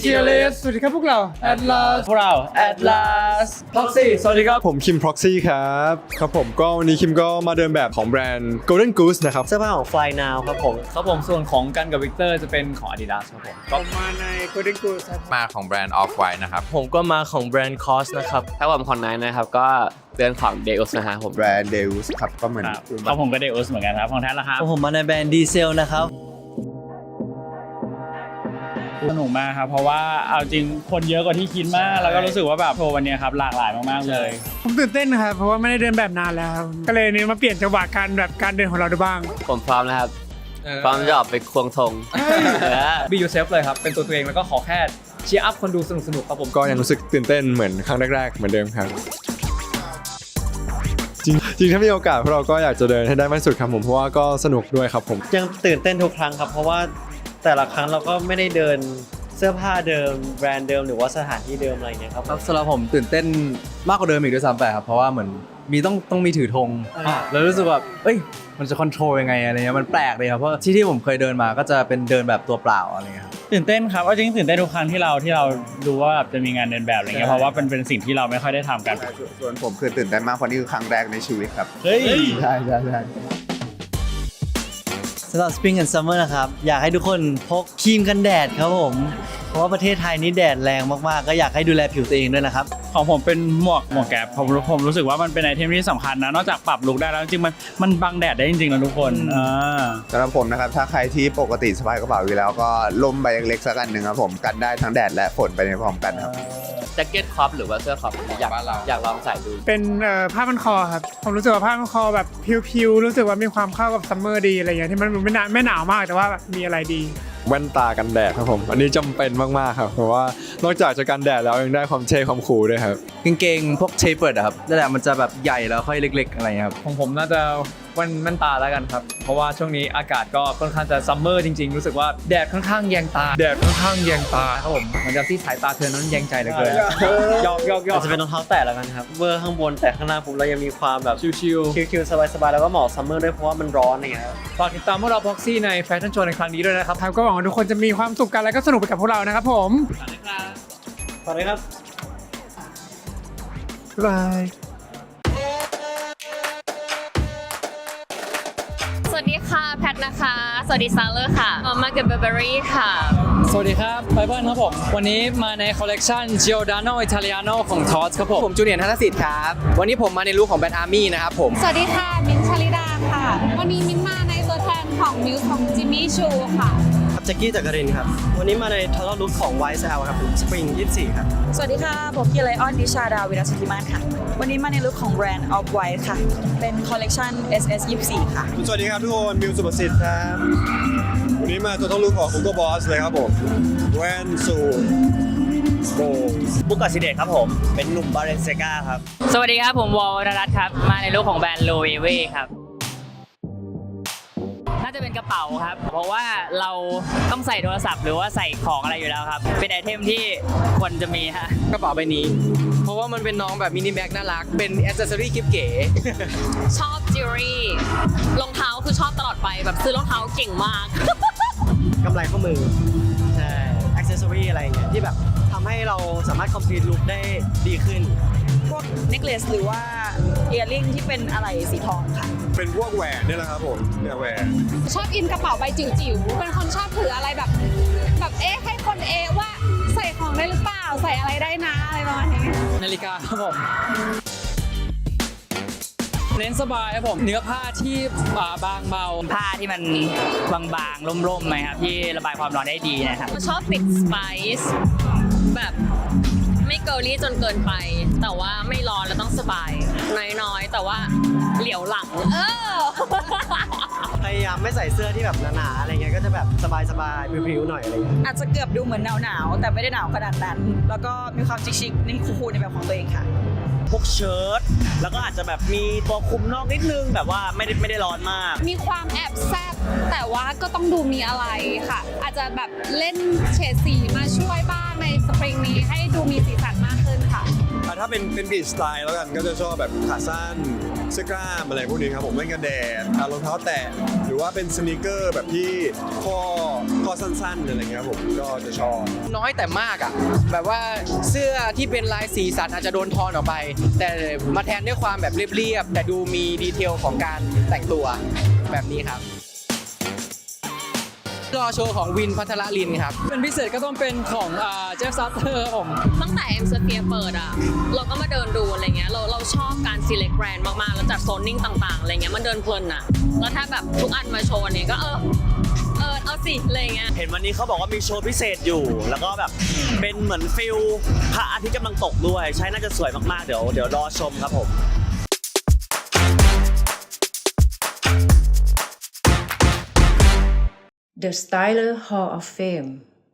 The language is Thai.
เทียเลสสวัสดีครับพวกเรา Atlas พวกเรา Atlas Proxy สวัสดีครับ ผมคิม Proxy ครับ ครับผมก็วันนี้คิมก็มาเดินแบบของแบรนด์ Golden Goose นะครับ เสื้อผ้าของ Fly Now ครับผม ครับผมส่วนของกันกับวิกเตอร์จะเป็นของ Adidas ครับผมผมมาใน Golden Goose ครับมาของแบรนด์ Off White นะครับ ผมก็มาของแบรนด์ COS นะครับถ้าผมของไนท์นะครับก็เดือนของ Deus นะฮะผมแบรนด์เดลส์ครับก็เหมือนครับของผมก็เดอุสเหมือนกันครับของแท้ละครับผมมาในแบรนด์ดีเซลนะครับ สนุกมากครับเพราะว่าเอาจริงคนเยอะกว่าที่คิดมาก แล้วก็รู้สึกว่าแบบโชว์วันนี้ครับหลากหลายมากๆเลย ผมตื่นเต้นนะครับ เพราะว่าไม่ได้เดินแบบนานแล้วครับ ก็เลยนี่มาเปลี่ยนจังหวะการแบบการเดินของเราดูบ้าง ผมพร้อมนะครับพร้อมจะออกไปควงธงเออ Be yourself เลยครับ เป็นตัวตัวเองแล้วก็ขอแค่เชียร์อัพคนดูสนุกๆครับผมก็ยังรู้สึกตื่นเต้นเหมือนครั้งแรกๆเหมือนเดิมครับจริงจริงถ้ามีโอกาสพวกเราก็อยากจะเดินให้ได้มากที่สุดครับผมเพราะว่าก็สนุกด้วยครับผมยังตื่นเต้นทุกครั้งครับ เพราะว่า แต่ละครั้งเราก็ไม่ได้เดินเสื้อผ้าเดิมแบรนด์เดิมหรือว่าสถานที่เดิมอะไรเงี้ยครับ ครับสำหรับผมตื่นเต้นมากกว่าเดิมอีกด้วยซ้ำไปครับเพราะว่าเหมือนมีต้องต้องมีถือธงแล้วรู้สึกว่าเอ้ยมันจะคอนโทรลยังไงอะไรเงี้ยมันแปลกเลยครับเพราะที่ที่ผมเคยเดินมาก็จะเป็นเดินแบบตัวเปล่าอะไรเงี้ยครับ ตื่นเต้นครับเอาจริงๆตื่นเต้นทุกครั้งที่เราที่เรารู้ว่าแบบจะมีงานเดินแบบอะไรเงี้ยเพราะว่าเป็นเป็นสิ่งที่เราไม่ค่อยได้ทำกัน ส่วนผมคือตื่นเต้นมากเพราะนี่คือครั้งแรกในชีวิตครับ เฮ้ย ใช่ใช่ใช่ สำหรับ Spring and Summer นะครับ อยากให้ทุกคนพกครีมกันแดดครับผม เพราะว่าประเทศไทยนี่แดดแรงมากๆ ก็อยากให้ดูแลผิวตัวเองด้วยนะครับ ของผมเป็นหมวกหมวกแก๊ปผมผมรู้สึกว่ามันเป็นไอเทมที่สำคัญนะ นอกจากปรับลุคได้แล้วจริงๆมันมันบังแดดได้จริงๆนะทุกคนอ่าสำหรับผมนะครับ ถ้าใครที่ปกติสะพายกระเป๋าอยู่แล้วก็ล่มใบเล็กๆสักอันหนึ่งครับผมกันได้ทั้งแดดและฝนไปในพร้อมกันครับ แจ็คเก็ตครอปหรือว่าเสื้อครอปอยากบ้านเรา อยากลองใส่ดู เป็นเอ่อผ้าพันคอครับ ผมรู้สึกว่าผ้าพันคอแบบพิวๆรู้สึกว่ามีความเข้ากับซัมเมอร์ดีอะไรอย่างเงี้ยที่มันไม่หนาวไม่หนาวมากแต่ว่าแบบมีอะไรดี แว่นตากันแดดครับผม อันนี้จำเป็นมากๆครับ เพราะว่านอกจากจะกันแดดแล้วยังได้ความเท่ความคูลด้วยครับ กางเกงพวกเทปเปิดอะครับนั่นแหละมันจะแบบใหญ่แล้วค่อยเล็ก ๆ อะไรเงี้ยครับ ของผมน่าจะวันแว่นตาแล้วกันครับ เพราะว่าช่วงนี้อากาศก็ค่อนข้างจะซัมเมอร์จริงๆ รู้สึกว่าแดดค่อนข้างแยงตา แดดค่อนข้างแยงตาครับผมมันจะที่สายตาเธอนั้นแยงใจเหลือเกินยอกยอกยออากจจะเป็นรองเท้าแตะแล้วกันครับ เวอร์ข้างบนแต่ข้างล่างปุ๊บเรายังมีความแบบชิวคิวๆสบายๆ แล้วก็เหมาะซัมเมอร์ด้วยเพราะว่ามันร้อนอะไรเงี้ยครับๆฝากติดตามพวกเราพ็อกซี่ในแฟชั่นโชว์ในครั้งนี้ด้วยนะครับครับก็หวังว่าทุกคนจะมีความสุขกันและก็สนุกไปกับพวกเรานะครับผมขอบคุณครับบ๊ายบายสวัสดีค่ะ แพทนะคะ สวัสดีซาเลอร์ค่ะมาเก็ตเบเบอรี่ค่ะ สวัสดีครับไบเบิลครับผม วันนี้มาในคอลเลกชัน Giordano Italiano ของ t o s ครับผม ผมจูเนียร์ธนสิทธิ์ครับ วันนี้ผมมาในลุคของแบรนด์อาร์มี่นะครับผม สวัสดีค่ะ มิ้นท์ชลิดาค่ะ วันนี้มิ้นท์มาในตัวแทนของมิวของจิมมี่ชูค่ะครับ แจ็คกี้จักรินครับ วันนี้มาในทัลลุคของ YSL ครับผม Spring 24 ครับ สวัสดีค่ะผมกีไลออนดิชาดาวิรัสติมานค่ะ วันนี้มาในลุคของแบรนด์ Off White ค่ะ เป็นคอลเลกชัน SS 24 ค่ะ สวัสดีครับทุกคนมิวสุประสิทธิ์ครับ วันนี้มาตัวต้องลุกของ Google Boss เลยครับผมแว่นสูทโบว์บุกกสิเดชครับผม เป็นหนุ่มบาเรนเซกาครับ สวัสดีครับผมวอลนรัตน์ครับ มาในรูปของแบรนด์โลเวเวครับน่า จะเป็นกระเป๋าครับ เพราะว่าเราต้องใส่โทรศัพท์หรือว่าใส่ของอะไรอยู่แล้วครับ เป็นไอเทมที่ควรจะมีฮะกระเป๋าใบนี้ เพราะว่ามันเป็นน้องแบบมินิแบ็กน่ารัก เป็นอ c เซสซอรี่กิฟเก๋ ชอบจิวเวลรี่รองเท้าคือชอบตลอดไปแบบซื้อรองเท้าเก่งมาก กำไรข้อมือ ใช่อ c เซสซอรี่อะไรเงี้ยที่แบบทำให้เราสามารถคอมพลีทลุคได้ดีขึ้น พวกเน c เลสหรือว่าเอียริงที่เป็นอะไรสีทองค่ะ เป็นพวกแหวนนี่แหละครับผมเนี่ยแหวนชอบอินกระเป๋าใบจิ๋วๆ เป็นคนชอบถืออะไรแบบ แบบเอ๊ะให้คนเอะว่าใส่ของได้หรือเปล่าใส่อะไรได้นะอะไรประมาณนี้นาฬิกาครับผมเน้นสบายครับผมเนื้อผ้าที่อ่าบางเบาผ้าที่มันบางๆร่มๆหน่อยครับที่ระบายความร้อนได้ดีนะครับชอบติดสไปซ์แบบไม่ เกิร์ลี่จนเกินไป แต่ว่าไม่ร้อนแล้วต้องสบาย น้อยๆ แต่ว่าเหลียวหลัง เออ พยายามไม่ใส่เสื้อที่แบบหนาๆอะไรเงี้ยก็จะแบบสบายๆพริ้วๆหน่อยอะไรเงี้ยอาจจะเกือบดูเหมือนหนาวๆแต่ไม่ได้หนาวขนาดนั้น แล้วก็มีความชิคๆนี่คูลๆในแบบของตัวเองค่ะ พวกเชิ้ตแล้วก็อาจจะแบบมีตัวคลุมนอกนิดนึงแบบว่าไม่ได้ไม่ได้ร้อนมาก มีความแอบแซบแต่ว่าก็ต้องดูมีอะไรค่ะ อาจจะแบบเล่นเฉดสีมาช่วยบ้าง ในสปริงนี้ให้ดูมีสีสันมากขึ้นค่ะ อะถ้าเป็นเป็นบีชสไตล์แล้วกันก็จะชอบแบบขาสั้นเสื้อกล้ามอะไรพวกนี้ครับผมเล่นกันแดดอ่ารองเท้าแตะหรือว่าเป็นสนีกเกอร์แบบที่ข้อข้อสั้นๆอะไรเงี้ยครับผมก็จะชอบ น้อยแต่มากอะแบบว่าเสื้อที่เป็นลายสีสันอาจจะโดนทอนออกไป แต่มาแทนด้วยความแบบเรียบๆแต่ดูมีดีเทลของการแต่งตัวแบบนี้ครับ รอโชว์ของวินพัทรลินครับ เป็นพิเศษก็ต้องเป็นของเจฟซัตเตอร์ผมตั้งแต่ M Sphere เปิดอะ เราก็มาเดินดูอะไรเงี้ยเราเราชอบการ select brand มากๆ แล้วจัดโซนนิ่งต่างๆอะไรเงี้ยมันเดินเพลินอะ แล้วถ้าแบบทุกอันมาโชว์เนี่ยก็เออเออเอาสิอะไรเงี้ยเห็นวันนี้เขาบอกว่ามีโชว์พิเศษอยู่ แล้วก็แบบเป็นเหมือนฟิลพระอาทิตย์กำลังตกด้วย ใช่น่าจะสวยมากๆ เดี๋ยวเดี๋ยวรอชมครับผม The Styler Hall of Fame